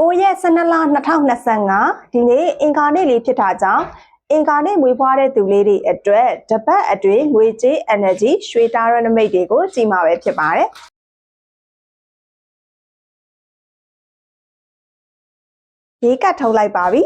9ရက်12လ2025ဒီနေ့အင်္ဂါနေ့လေးဖြစ်တာကြောင့်အင်္ဂါနေ့မွေးဖွားတဲ့သူလေးတွေအတွက်တပတ်အတွင်းငွေကြေး energy ရွှေတာရနမိတ်တွေကိုကြည်မှာပဲဖြစ်ပါတယ်ဒီကတ်ထုတ်လိုက်ပါပြီ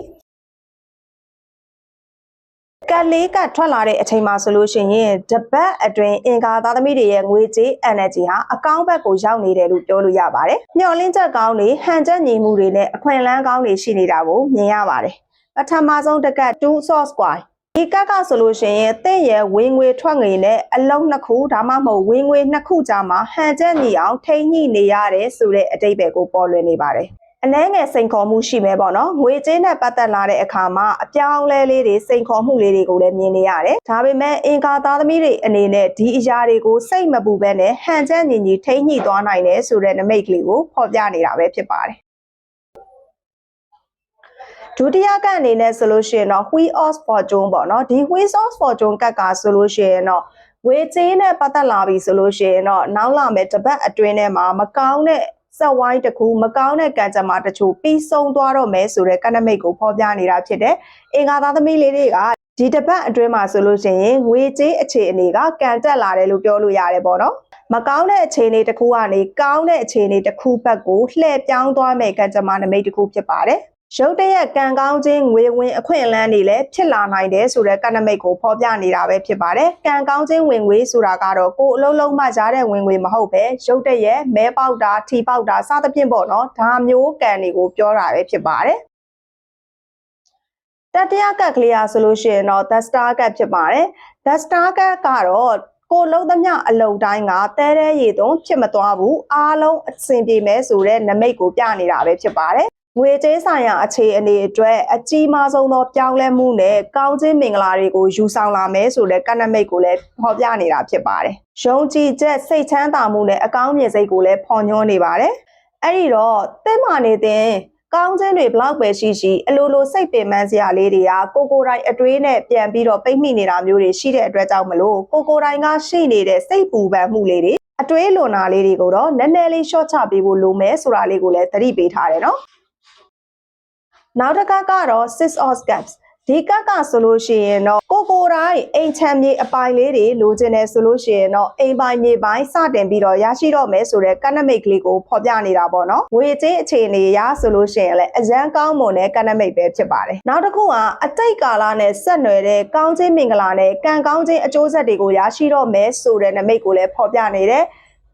ကတ်လေးကတ်ထွက်လာတဲ့အချိန်မှာဆိုလို့ရှိရင်တပတ်အတွင်းအင်္ဂါသားသမီးတွေရဲ့ငွေကြေး energy ဟာအကောင့်ဘက်ကိုရောက်နေတယ်လို့ပြောလို့ရပါတယ်။မျော်လင့်ချက်ကောင်းတွေဟန်ချက်ညီမှုတွေနဲ့အခွင့်အလမ်းကောင်းတွေရှိနေတာကိုမြင်ရပါတယ်။ပထမဆုံးတကတ်2 source square ဒီကတ်ကဆိုလို့ရှိရင်တင့်ရဲ့ဝင်ငွေထွက်ငွေနဲ့အလုံးနှစ်ခုဒါမှမဟုတ်ဝင်ငွေနှစ်ခုကြားမှာဟန်ချက်ညီအောင်ထိန်းညှိနေရတယ်ဆိုတဲ့အတိတ်ပဲကိုပေါ်လွင်နေပါတယ်။ အနှဲငယ်စိန်ခေါ်မှုရှိမယ်ပေါ့နော်ငွေကြေးနဲ့ပတ်သက်လာတဲ့အခါမှာအပြောင်းအလဲလေးတွေစိန်ခေါ်မှုလေးတွေကိုလည်းမြင်နေရတယ်ဒါပေမဲ့အင်ကာသားသမီးတွေအနေနဲ့ဒီအရာတွေကိုစိတ်မပူဘဲနဲ့ဟန်ချက်ညီညီထိမ့်ညှိသွားနိုင်တယ်ဆိုတဲ့နမိတ်ကလေးကိုဖော်ပြနေတာပဲဖြစ်ပါတယ်ဒုတိယကအနေနဲ့ဆိုလို့ရှိရင်တော့ wheel of fortune ပေါ့နော်ဒီ wheel of fortune ကတ်ကဆိုလို့ရှိရင်တော့ဝေချေးနဲ့ပတ်သက်လာပြီဆိုလို့ရှိရင်တော့နောက်လာမယ့်တပတ်အတွင်းထဲမှာမကောင်းတဲ့ ဆက်ဝိုင်းတစ်ခုမကောင်းတဲ့ကံကြမ္မာတချို့ပြီးဆုံးသွားတော့မယ်ဆိုတဲ့ကနမိတ်ကိုဖော်ပြနေတာဖြစ်တယ်။အင်္ဂါသားသမီးလေးတွေကဒီတပတ်အတွင်းမှာဆိုလို့ရှိရင်ငွေကြေးအခြေအနေကကံတက်လာတယ်လို့ပြောလို့ရတယ်ပေါ့နော်။မကောင်းတဲ့အခြေအနေတစ်ခုကနေကောင်းတဲ့အခြေအနေတစ်ခုဘက်ကိုလှည့်ပြောင်းသွားမယ်ကံကြမ္မာနမိတ်တစ်ခုဖြစ်ပါတယ်။ ရုတ်တရက်ကံကောင်းခြင်းငွေဝင်အခွင့်အလမ်းတွေလည်းဖြစ်လာနိုင်တယ်ဆိုတဲ့ကနမိတ်ကိုဖော်ပြနေတာပဲဖြစ်ပါတယ်။ကံကောင်းခြင်းဝင်ငွေဆိုတာကတော့ကိုယ်အလုံးလုံးမှရတဲ့ဝင်ငွေမဟုတ်ပဲရုတ်တရက်မဲပေါက်တာထီပေါက်တာစသဖြင့်ပေါ့နော်။ဒါမျိုးကံတွေကိုပြောတာပဲဖြစ်ပါတယ်။တတိယကတ်ကလေးအားဆိုလို့ရှိရင်တော့ the star ကတ်ဖြစ်ပါတယ်။ the star ကတ်ကတော့ကိုလုံးသမျှအလုံတိုင်းကတဲတဲရည်သွန်းဖြစ်မသွားဘူးအားလုံးအဆင်ပြေမယ်ဆိုတဲ့နမိတ်ကိုပြနေတာပဲဖြစ်ပါတယ် ငွေကြေးဆိုင်ရာအခြေအနေအတွက်အကြီးမားဆုံးသောပြောင်းလဲမှုနဲ့ကောင်းခြင်းမင်္ဂလာတွေကိုယူဆောင်လာမယ်ဆိုတဲ့ကဏ္ဍမိတ်ကိုလည်းဖော်ပြနေတာဖြစ်ပါတယ်။ယုံကြည်ချက်စိတ်ချမ်းသာမှုနဲ့အကောင်းမြင်စိတ်ကိုလည်းဖော်ညွှန်းနေပါတယ်။အဲ့ဒီတော့တဲ့မာနေတဲ့ကောင်းခြင်းတွေဘလောက်ပဲရှိရှိအလိုလိုစိတ်ပင်ပန်းစရာလေးတွေကကိုကိုတိုင်းအတွေးနဲ့ပြန်ပြီးတော့ပိတ်မိနေတာမျိုးတွေရှိတဲ့အတွက်ကြောင့်မလို့ကိုကိုတိုင်းကရှိနေတဲ့စိတ်ပူပန်မှုလေးတွေအတွေးလွန်တာလေးတွေကိုတော့နည်းနည်းလေး short ချပေးဖို့လိုမယ်ဆိုတာလေးကိုလည်းသတိပေးထားတယ်နော် နောက်တစ်ခါကတော့ six of cups ဒီကက်ကဆိုလို့ရှိရင်တော့ကိုကိုတိုင်းအိမ်ချမ်းမြေအပိုင်လေးတွေလိုချင်တယ်ဆိုလို့ရှိရင်တော့အိမ်ပိုင်မြေပိုင်းစတင်ပြီးတော့ရရှိတော့မယ်ဆိုတဲ့ကနမိတ်ကလေးကိုဖော်ပြနေတာပေါ့နော်ငွေကြေးအခြေအနေရဆိုလို့ရှိရင်လည်းအရန်ကောင်းမွန်တဲ့ကနမိတ်ပဲဖြစ်ပါတယ်နောက်တစ်ခုကအတိတ်ကာလနဲ့ဆက်နွယ်တဲ့ကောင်းခြင်းမင်္ဂလာနဲ့ကံကောင်းခြင်းအကျိုးဆက်တွေကိုရရှိတော့မယ်ဆိုတဲ့နမိတ်ကိုလည်းဖော်ပြနေတယ်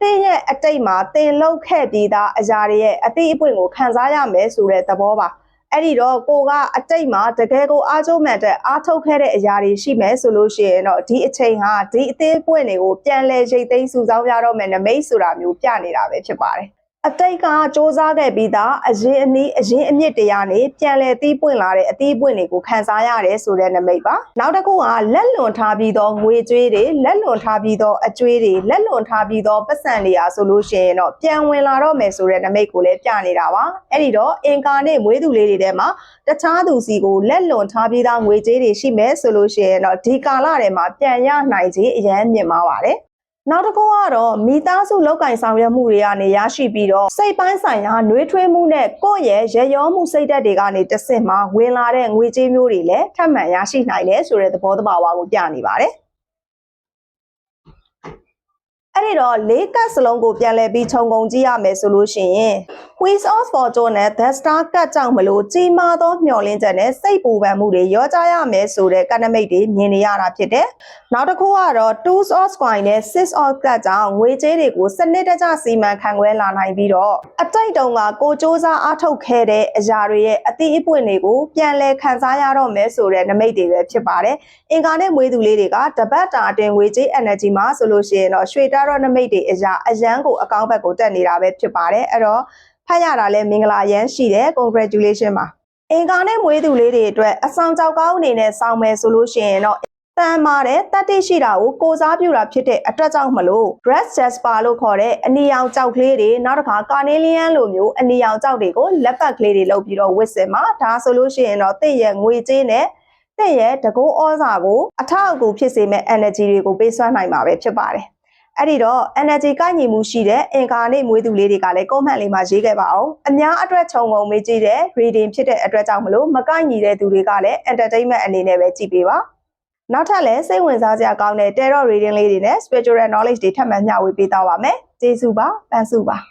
တင်းရဲ့အတိတ်မှာတင်လောက်ခဲ့ပြီးသားအရာတွေရဲ့အတိအပွင့်ကိုခံစားရမယ်ဆိုတဲ့သဘောပါ အဲ့ဒီတော့ကိုကအတိတ်မှာတကယ်ကိုအားကျိုးမှန်တဲ့အားထုတ်ခဲ့တဲ့အရာတွေရှိမယ်ဆိုလို့ရှိရင်တော့ဒီအချိန်ဟာဒီအသေးပွင့်တွေကိုပြန်လဲရိတ်သိမ်းစုဆောင်းရတော့မယ်နမိတ်ဆိုတာမျိုးပြနေတာပဲဖြစ်ပါတယ် အတိတ်ကစ조사ခဲ့ပြီးသားအရင်အနည်းအရင်အမြင့်တရားနေပြန်လဲတီးပွင့်လာတဲ့အတီးပွင့်တွေကိုခန်းစားရတယ်ဆိုတဲ့နမိတ်ပါနောက်တစ်ခုကလက်လွန်ထားပြီးတော့ငွေကြွေးတွေလက်လွန်ထားပြီးတော့အကျွေးတွေလက်လွန်ထားပြီးတော့ပတ်စံတွေအားဆိုလို့ရှိရင်တော့ပြန်ဝင်လာတော့မယ်ဆိုတဲ့နမိတ်ကိုလည်းပြနေတာပါအဲ့ဒီတော့အင်ကာနဲ့မွေးသူလေးတွေထဲမှာတခြားသူစီကိုလက်လွန်ထားပြီးသားငွေကြေးတွေရှိမယ်ဆိုလို့ရှိရင်တော့ဒီကာလထဲမှာပြန်ရနိုင်ခြင်းအရန်မြင့်မားပါတယ် နောက်တစ်ခုကတော့မိသားစုလောက်ကင်ဆောင်ရွက်မှုတွေကနေရရှိပြီးတော့စိတ်ပိုင်းဆိုင်ရာနှွေးထွေးမှုနဲ့ကိုယ့်ရဲ့ရရောမှုစိတ်ဓာတ်တွေကနေတဆင့်မှာဝင်လာတဲ့ငွေကြေးမျိုးတွေလည်းထပ်မံရရှိနိုင်တယ်ဆိုတဲ့သဘောတဘာဝကိုပြနေပါတယ်။ အဲ့ဒီတော့လေးကတ်စလုံးကိုပြန်လည်ပြီးခြုံငုံကြည့်ရမယ်ဆိုလို့ရှိရင် Queen of Fortune နဲ့ The Star ကတ်ကြောင့်မလို့ကြီးမားသောမျှော်လင့်ချက်နဲ့စိတ်ပူပန်မှုတွေရောကြရမယ်ဆိုတဲ့ကဏ္ဍမိတ်တွေမြင်နေရတာဖြစ်တယ်။နောက်တစ်ခုကတော့ Two of Coin နဲ့ Six of ကတ်ကြောင့်ငွေကြေးတွေကိုစနစ်တကျစီမံခန့်ခွဲလာနိုင်ပြီးတော့အတိတ်တုန်းကကိုစ조사အားထုတ်ခဲ့တဲ့အရာတွေရဲ့အတိအပွင့်တွေကိုပြန်လည်ခန်းစားရတော့မယ်ဆိုတဲ့နမိတ်တွေပဲဖြစ်ပါတယ်။အင်္ဂါနဲ့မွေးသူလေးတွေကတပတ်တာအတွင်းငွေကြေး energy မှာဆိုလို့ရှိရင်တော့ရွှေတာတော့နမိတ်တွေအရာအရန်ကိုအကောင့်ဘက်ကိုတက်နေတာပဲဖြစ်ပါတယ်။အဲ့တော့ဖတ်ရတာလဲမင်္ဂလာရမ်းရှိတယ် congratulation ပါအင်္ဂါနဲ့မွေးသူလေးတွေအတွက်အဆောင်ကြောက်ကောင်းအနေနဲ့စောင်းမယ်ဆိုလို့ရှိရင်တော့တန်မာတဲ့တတိရှိတာကိုကိုစားပြုတာဖြစ်တဲ့အတွက်ကြောင့်မလို့ dress jasper လို့ခေါ်တဲ့အနီရောင်ကြောက်ကလေးတွေနောက်တစ်ခါ carnelian လိုမျိုးအနီရောင်ကြောက်တွေကိုလက်ပတ်ကလေးတွေလုပ်ပြီးတော့ဝစ်စင်မှာဒါဆိုလို့ရှိရင်တော့တင့်ရဲ့ငွေကြေးနဲ့တင့်ရဲ့တကုတ်ဩဇာကိုအထောက်အကူဖြစ်စေမဲ့ energy တွေကိုပေးစွမ်းနိုင်မှာပဲဖြစ်ပါတယ် အဲ့ဒီတော့ energy ကိုက်ညီမှုရှိတဲ့အင်္ဂါနဲ့မွေးသူလေးတွေကလည်း comment လေးမှာရေးခဲ့ပါအောင်အများအတွက်ခြုံငုံမေးကြည့်တဲ့ reading ဖြစ်တဲ့အတွက်ကြောင့်မလို့မကိုက်ညီတဲ့သူတွေကလည်း entertainment အနေနဲ့ပဲကြည့်ပေးပါနောက်ထပ်လည်းစိတ်ဝင်စားစရာကောင်းတဲ့ tarot reading လေးတွေနဲ့ spiritual knowledge တွေထပ်မံမျှဝေပေးသွားပါမယ်ကျေးဇူးပါပန်းစုပါ